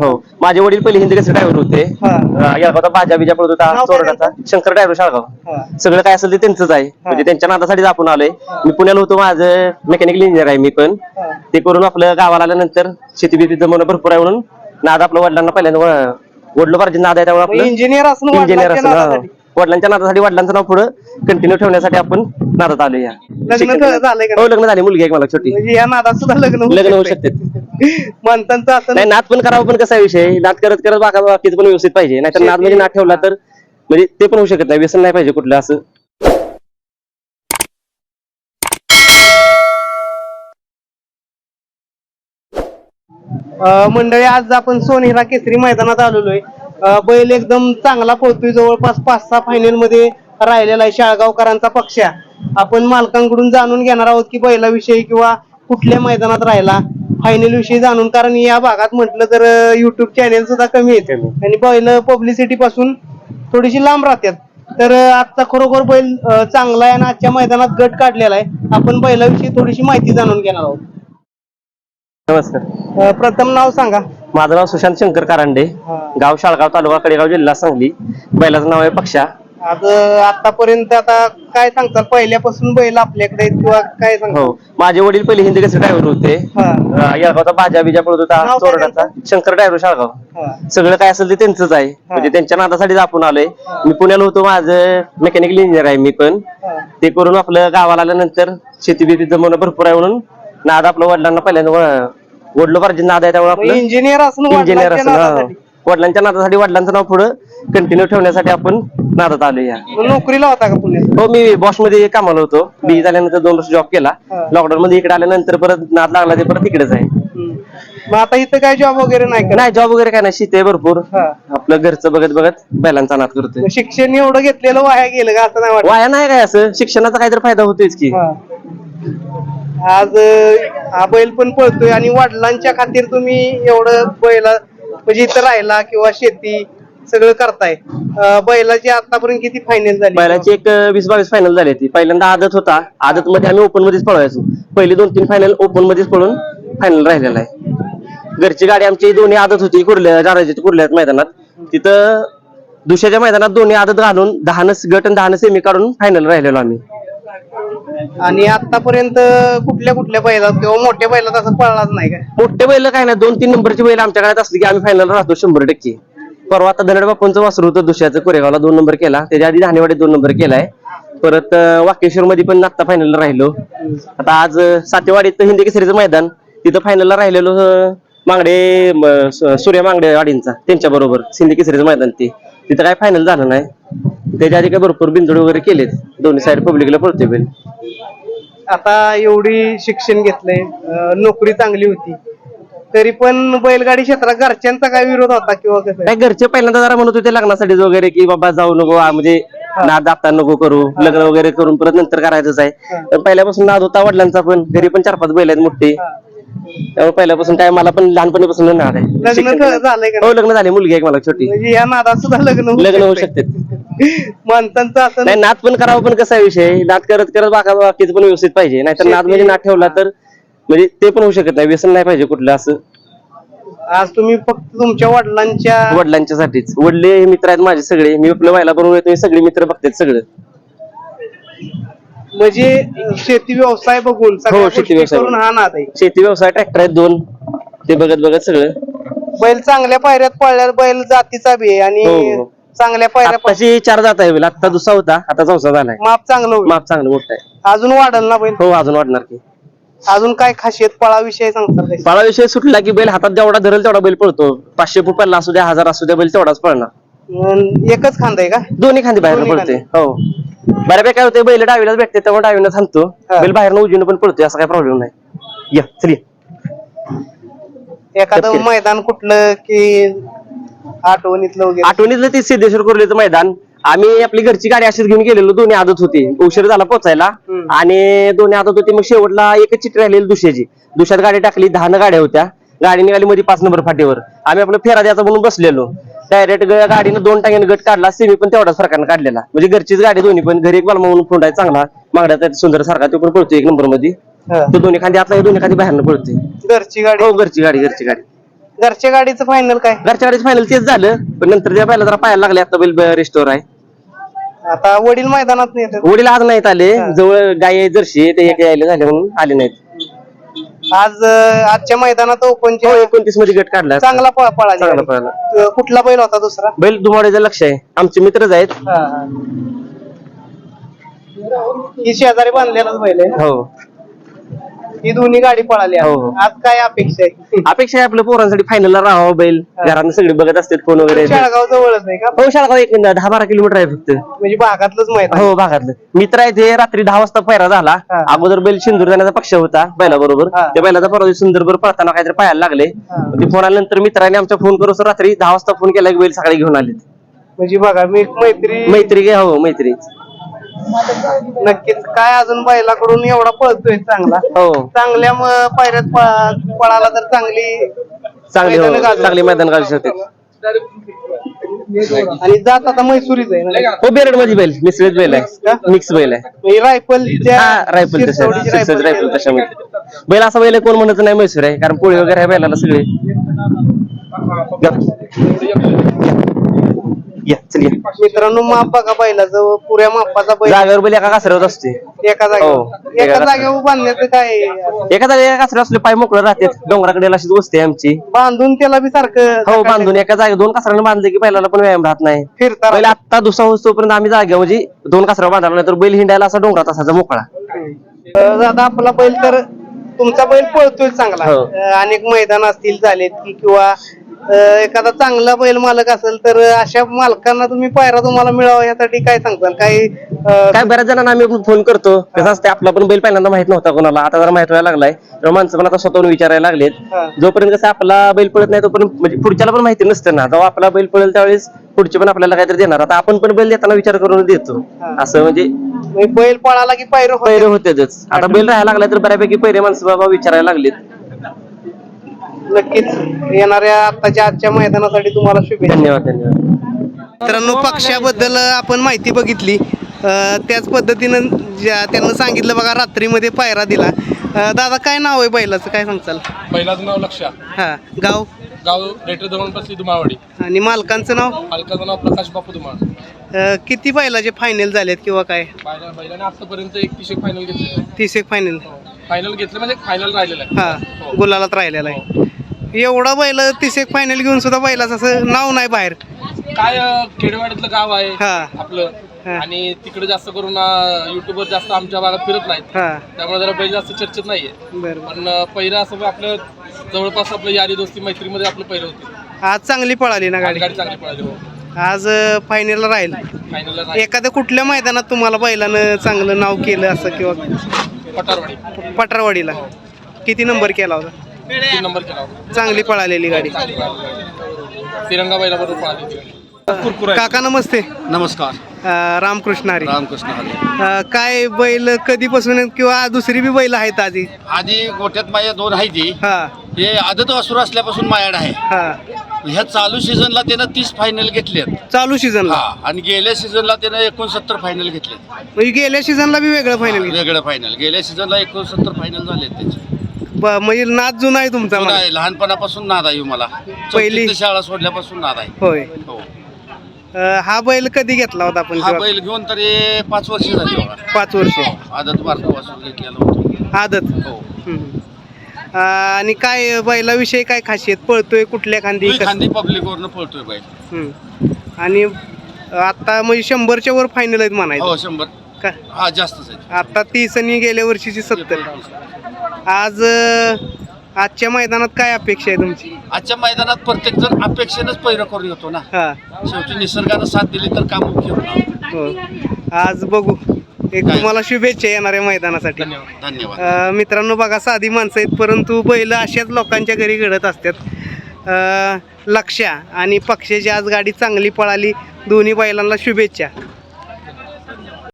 हो. माझे वडील पहिले हिंदी कसं ड्रायव्हर होते. हा. अं, येळगावचा बाजा बिजा पडत होता. नाव काय चोरडाचा शंकर ड्रायव्हर शाळगाव. सगळं काय असेल ते त्यांचंच आहे. म्हणजे त्यांच्या नादासाठीच आपण आलोय. मी पुण्याला होतो माझं मेकॅनिकल इंजिनियर आहे मी पण. हा. ते करून आपलं गावाला आल्यानंतर शेती बिती जमवणं भरपूर आहे म्हणून नाद आपलं वडिलांना पहिल्यांदा वडलो पाहिजे नाद आहे त्यामुळे आपलं इंजिनियर असून इंजिनियर वडिलांच्या असं नादासाठी. वडिलांच्या नादासाठी वडिलांचं नाव पुढे कंटिन्यू ठेवण्यासाठी आपण नादात आलो या. लग्न तर झालंय का हो लग्न झाले मुलगी आहे मला छोटी. म्हणजे या नादात सुद्धा लग्न होऊ लग्न होऊ. शकते म्हणतांचं असं नाही नाद पण करावं पण कसा आहे विषय? नाद करत करत बाका बाकीचं पण व्यवस्थित पाहिजे. नाहीतर नाद म्हणजे नाद ठेवला तर म्हणजे ते पण होऊ शकत नाही. व्यसन नाही पाहिजे कुठलं असं. अं, मंडळी आज आपण सोनेरा केसरी मैदानात आलेलो आहे. बैल एकदम चांगला पळतोय. जवळपास पाच सहा फायनलमध्ये राहिलेला आहे शाळगावकरांचा पक्षा. आपण मालकांकडून जाणून घेणार आहोत की बैलाविषयी किंवा कुठल्या मैदानात राहिला. फायनल विषयी जाणून कारण या भागात म्हटलं तर युट्यूब चॅनेल सुद्धा कमी आहेत. आणि बैल पब्लिसिटी पासून थोडीशी लांब राहतात. तर आजचा खरोखर बैल चांगला आहे आणि आजच्या मैदानात गट काढलेला आहे. आपण बैलाविषयी थोडीशी माहिती जाणून घेणार आहोत. नमस्कार. प्रथम नाव सांगा. माझं नाव सुशांत शंकर कारंडे. गाव शाळगाव तालुका कडेगाव जिल्हा सांगली. बैलाचं नाव आहे पक्षा. आज आतापर्यंत आता काय सांगताल? पहिल्यापासून बैल आपल्याकडे आहेत किंवा काय हो. माझे वडील पहिले हिंदी कसं ड्रायव्हर होते? हा, अं, येळगावचा बाजा बिजा पडत होता. नाव काय चोरडाचा शंकर ड्रायव्हर शाळगाव. हा, सगळं काय असेल ते त्यांचंच आहे. म्हणजे त्यांच्या नादासाठीच आपण आलोय. मी पुण्याला होतो. माझं मेकॅनिकल इंजिनियर आहे मी पण. हा. ते करून आपलं गावाला आल्यानंतर शेती बिती जमवणं भरपूर आहे म्हणून नाद आपलं वडिलांना पहिल्यांदा व- वडलो पाहिजे नाद आहे त्यामुळे आपलं. इंजिनियर असून इंजिनियर वडिलांच्या असं नादासाठी. वडिलांच्या नादासाठी वडिलांचं नाव पुढे कंटिन्यू ठेवण्यासाठी आपण नादात आलो या. नोकरीला होता का पुण्यात? हो मी बॉसमध्ये कामाला होतो. बी झाल्यानंतर दोन वर्ष जॉब केला. हा. लॉकडाऊन मध्ये इकडे आल्यानंतर परत नाद लागला ते परत इकडेच आहे. हम्म. मग आता इथं काय जॉब वगैरे नाही का नाही जॉब वगैरे काय नाही. शेती भरपूर. हा. आपलं घरचं बघत बघत बैलांचा नाद करतोय. मग शिक्षण एवढं घेतलेलं वाया गेलं का? असं नाही वाटत. वाया नाही काय असं. शिक्षणाचा काहीतरी फायदा होतोयच की. हा. आज हा बैल पण पळतोय आणि वडिलांच्या खातीर तुम्ही एवढं बैला म्हणजे इथं राहिला किंवा शेती सगळं करताय. अं, बैलाची आतापर्यंत किती फायनल झाली? बैलाची एक अं, वीस बावीस फायनल झाली होती. पहिल्यांदा आदत होता. आदत मध्ये आम्ही ओपन मध्येच पळवायचो. पहिले दोन तीन फायनल ओपन मध्येच पळून फायनल राहिलेला आहे. घरची गाडी आमची दोन्ही आदत होती कुर्ल्या जाराची कुर्ल्यात मैदानात. तिथं दुसऱ्याच्या मैदानात दोन्ही आदत घालून दहानं गट आणि दहानं सेमी काढून फायनल राहिलेलो आम्ही. आणि आतापर्यंत कुठल्या कुठल्या बैलात किंवा मोठ्या बैलात असं पळलाच नाही का मोठे बैल काय नाही दोन तीन नंबरची बैल आमच्या काळात असली की आम्ही फायनल राहतो शंभर टक्के. परवा आता धनड बापूंचं वासरू होतं दुसऱ्याचं कोरेगावला दोन नंबर केला. त्याच्या आधी धानेवाडीत दोन नंबर केलाय. परत वाकेश्वर मध्ये पण आता फायनलला राहिलो. आता आज अं, सातेवाडीत हिंदी केसरीचं मैदान. तिथं फायनलला राहिलेलो अं, मांगडे म, स- सूर्य मांगडे वाडींचा त्यांच्या बरोबर सिंधी केसरीचं मैदान ते. तिथं काय फायनल झालं नाही. त्याच्या आधी काय भरपूर बिंदुड वगैरे केलेत. दोन्ही साईड पब्लिकला पळतोय बैल. आता एवढी शिक्षण घेतलंय अं, नोकरी चांगली होती. तरी पण बैलगाडी क्षेत्रात घरच्यांचा काय विरोध होता किंवा कसं? काय घरचे पहिल्यांदा जरा म्हणत होते लग्नासाठी वगैरे की बाबा जाऊ नको आ, म्हणजे नाद आता नको करू लग्न वगैरे करून परत नंतर करायचंच आहे. पण पहिल्यापासून नाद होता वडिलांचा पण घरी पण चार पाच बैल आहेत मोठे. त्यामुळे पहिल्यापासून काय मला पण लहानपणीपासून नाद आहे लग्न शिक्षण- झालंय का हो लग्न झाले मुलगी आहे एक मला छोटी. म्हणजे या नादात सुद्धा लग्न होऊ लग्न होऊ शकतंय. शकते. माणसांचं असं नाही नाद पण करावं पण कसा आहे विषय? नाद करत करत बाका बाकीचं पण व्यवस्थित पाहिजे. नाहीतर नाद म्हणजे नाद ठेवला तर म्हणजे ते पण होऊ शकत नाही. व्यसन नाही पाहिजे कुठलं असं. आज तुम्ही फक्त तुमच्या वडिलांच्या वडिलांच्यासाठीच. वडले हे मित्र आहेत माझे सगळे. मी आपलं व्हायला बरोबर सगळे मित्र बघतात सगळं. म्हणजे शेती व्यवसाय बघून सगळ्या हो, शेती गोष्टी व्यवसाय करून हा नाद आहे. शेती व्यवसाय ट्रॅक्टर आहेत दोन. ते बघत बघत सगळं. बैल चांगल्या पायऱ्यात पळल्यात बैल जातीचा बी आहे आणि हो, हो. चांगल्या पायऱ्या पळ- चार जात आहे आता दुसरा होता आता चौसा झालाय. माप चांगलं होईल. माप चांगलं मोठं आहे. अजून वाढल ना बैल? हो अजून वाढणार की. अजून काय खासियत पळाविषयी सांगतात ते? पाळा विषय सुटला की बैल हातात जेवढा धरेल तेवढा बैल पळतो. पाचशे फूट पडला असू द्या हजार असू द्या बैल तेवढाच पळणार. एकच खांदा आहे का? दोन्ही खांदी बाहेर दोन्ही पळते हो. बऱ्यापैकी काय होते बैल डावीलाच भेटते त्यामुळे डावीनं थांबतो. हा. बैल बाहेरनं उजवीनं पण पळतोय असा काय प्रॉब्लेम नाही. या चल ये. एखादं. मैदान कुठलं की आठवणीतलं वगैरे? आठवणीतलं ते सिद्धेश्वर कोरलेचं मैदान. आम्ही आपली घरची गाडी अशीच घेऊन गेलेलो दोन्ही आदत होती. उशीर झाला पोचायला. हम्म. आणि दोन्ही आदत होती मग शेवटला एकच चिठ्ठी राहिलेली दुसऱ्याची. दुसऱ्यात गाडी टाकली दहा न गाड्या होत्या. गाडी निघाली मध्ये पाच नंबर फाटीवर. आम्ही आपलं फेरा द्यायचा म्हणून बसलेलो. डायरेक्ट गाडीनं दोन टाक्याने गट काढला सेमी पण तेवढाच फरकानं काढलेला. म्हणजे घरचीच गाडी दोन्ही पण घरी एक बलमा म्हणून फोंड आहे चांगला. मागण्यात सुंदर सारखा तो पण पळतो एक नंबरमध्ये हा. तो दोन्ही खांदी आतला दोन्ही खांदी बाहेरनं पळतोय. घरची गाडी. हो घरची गाडी घरची गाडी. घरच्या गाडीचं फायनल काय? घरच्या गाडीचं फायनल तेच झालं. पण नंतर त्या बैला जरा पाहायला लागले आता बैल रेस्टोर आहे. आता वडील मैदानात नाही. वडील आज नाहीत आले. जवळ गाय आहे, ते एक यायला झाले म्हणून आले नाहीत. आज अं, आजच्या मैदानात ओपनच्या एकोणतीसमध्ये गट काढला चांगला पळ पळाली चांगला. पळाला. अं, कुठला बैल होता दुसरा बैल दुमाड्याचं लक्ष आहे आमचे मित्रच आहेत हा, हा. ही शेजारी बांधलेलाच बैल आहे हो ही दोन्ही गाडी पळाली आज. हो, हो. आज काय अपेक्षा आहे अपेक्षा आहे आपल्या पोरांसाठी फायनलला राहावं बैल. घरात सगळे बघत असतात फोन वगैरे शेळगाव जवळच आहे का हो शाळा एक दहा बारा किलोमीटर आहे फक्त म्हणजे भागातलंच मैदान हो भागातलं मित्र आहे ते रात्री दहा वाजता पैरा झाला हा. अगोदर बैल शिंदूर जाण्याचा पक्ष होता बैलाबरोबर हा. त्या बैलाचा परवा सुंदर बरोबर पळताना काहीतरी पाहायला लागले हा. ते फोन आल्यानंतर मित्राने आमच्या फोन करून रात्री दहा वाजता फोन केला की बैल सकाळी घेऊन आले म्हणजे बघा मी मैत्री मैत्री घ्या हो मैत्री नक्कीच. काय अजून बैलाकडून एवढा पळतोय चांगला. हो. चांगल्या म- पायऱ्यात पळा- पळाला तर चांगली चांगली हो, मैदानं. चांगली मैदान घालू शकते आणि जात आता मैसुरीच आहे ना? हो बेरडमध्ये बैल मिसळीत बैल आहे. मिक्स बैल आहे. म्हणजे रायफल हा रायफल तशा सिक्सच रायफल. तशामध्ये. बैल असा बैल आहे, कोण म्हणत नाही मैसूर आहे कारण पोळी वगैरे आहे बैलाला सगळे. या, चल या. मित्रांनो माप बघा बैलाचं? पुऱ्या मापाचा बैल. जागेवर बैल एका कासऱ्यावर असते एका हो, जागेवर एका एका जागेवर. बांधण्याचं काय? एका जागी एका कासऱ्यावर असले पाय मोकळे राहतात. डोंगराकडे अशी वस्ती आहे आमची. बांधून त्याला बी सारखं हो बांधून एका जागे दोन कासऱ्याने बांधले की बैलाला पण व्यायाम राहत नाही. फिरता बैल आत्ता दुसरा होस तोपर्यंत आम्ही जागे म्हणजे दोन कासऱ्या बांधला नाही तर बैल हिंडायला असा डोंगरात असायचा मोकळा. अं, दादा आपला बैल तर तुमचा बैल पळतोय चांगला. हो. अं, अनेक मैदान असतील झालेत की किंवा एखादा चांगला बैल मालक असेल तर अशा मालकांना तुम्ही पायरा तुम्हाला मिळावा यासाठी काय सांगताल? काही काय बऱ्याच जणांना आम्ही फोन करतो. कसं असते आपला पण बैल पहिल्यांदा माहीत नव्हता कोणाला. आता जरा माहीत व्हायला लागलाय. तेव्हा माणसं पण आता स्वतःहून विचारायला लागलेत. जोपर्यंत कसं आपला बैल पळत नाही तोपर्यंत म्हणजे पुढच्याला पण माहिती नसतं ना. जेव्हा आपला बैल पळेल त्यावेळेस पुढचे पण आपल्याला काहीतरी देणार. आता आपण पण बैल देताना विचार करून देतो. असं म्हणजे म्हणजे बैल पळाला की पायरो पैरे होतेच आता बैल राहायला लागला तर बऱ्यापैकी पैरे माणसं बाबा विचारायला लागलेत. नक्कीच येणाऱ्या आताच्या आजच्या मैदानासाठी तुम्हाला शुभेच्छा. धन्यवाद धन्यवाद. मित्रांनो पक्षाबद्दल आपण माहिती बघितली. अं, त्याच पद्धतीनं ज्या त्यांना सांगितलं बघा रात्रीमध्ये पायरा दिला. अं, दादा काय नाव आहे बैलाचं? काय सांगचाल पहिलाचं नाव लक्षा हा गाव? गाव रेटर धरण बसली दुमावाडी आणि मालकांचं नाव? पालकाचं नाव प्रकाश बापू दुमाळ अं, किती बैलाचे फायनल झालेत किंवा काय? बैलाने आतापर्यंत एक तीस एक फायनल घेतले तीस एक फायनल फायनल घेतलं म्हणजे फायनल राहिलेलं आहे हा गुलालात राहिलेला आहे. एवढा बैल तीस एक फायनल घेऊन सुद्धा बैलाचं असं नाव नाही बाहेर. काय अं, खेडेवाड्यातलं गाव आहे हा. आपलं. हा. आणि तिकडे जास्त करून युट्यूबवर जास्त आमच्या भागात फिरत नाहीत. हा. त्यामुळे जरा बैल जास्त चर्चेत नाहीये. बरं. पण अं, पहिलं असं आपलं जवळपास आपलं यारी दोस्ती मैत्रीमध्ये आपलं पहिलं होते. आज चांगली पळाली ना गाडी? गाडी चांगली पळाली हो. आज फायनलला राहील. फायनलला एखाद्या कुठल्या मैदानात तुम्हाला बैलानं चांगलं नाव केलं असं किंवा पटारवाडी पटरावाडीला किती नंबर केला होता? तीन नंबर केला होता चांगली पळालेली गाडी. तिरंगा पळाली. काका नमस्ते. नमस्कार. अं, रामकृष्ण हरी. रामकृष्ण हरी. अं, काय बैल कधीपासून किंवा दुसरी बी बैल आहेत आधी? आधी गोट्यात माझ्या दोन आहे ती हा. हे आदत वासुर असल्यापासून माझ्याकडे आहे. हा. ह्या चालू सीझनला त्यानं तीस फायनल घेतलेत. चालू सीझनला? हा. आणि गेल्या सीझनला त्यानं एकोणसत्तर फायनल घेतलेत. म्हणजे गेल्या सीझनला बी वेगळं फायनल घेतलं. वेगळं फायनल गेल्या सीझनला एकोणसत्तर फायनल झालेत त्याचे. ब- म्हणजे नाद जुना आहे तुमचा जुना मला. आहे, लहानपणापासून नाद आहे मला. पहिली- चौथीत शाळा सोडल्यापासून नाद आहे. होय. हो. अं, हा बैल कधी घेतला होता आपण हा? बैल घेऊन तरी पाच वर्ष झाली बघा. पाच वर्ष. आदत बारका वासूर घेतलेला होतो. आदत. हो. हम्म. अं, आणि काय बैलाविषयी काय खासियत? पळतोय कुठल्या खांदी? कसं? खांदी पब्लिक वरनं पळतोय बैल. हम्म. आणि आता म्हणजे शंभरच्या वर फायनल आहेत म्हणायचं. हो शंभर. का? हा जास्तच आहे आता तीस आणि गेल्या वर्षीची सत्तर. आज आजच्या मैदानात काय अपेक्षा आहे तुमची? आजच्या मैदानात प्रत्येक जण अपेक्षेनंच पैर करून येतो ना. हा. शेवटी निसर्गानं साथ दिली तर काम मुख्य होणार. हो. आज बघू. एक? तुम्हाला शुभेच्छा येणाऱ्या मैदानासाठी. धन्यवाद धन्यवाद. अं, मित्रांनो बघा साधी माणसं आहेत परंतु बैल अशाच लोकांच्या घरी घडत असतात. अं, लक्ष्या आणि पक्षाची आज गाडी चांगली पळाली. दोन्ही बैलांना शुभेच्छा.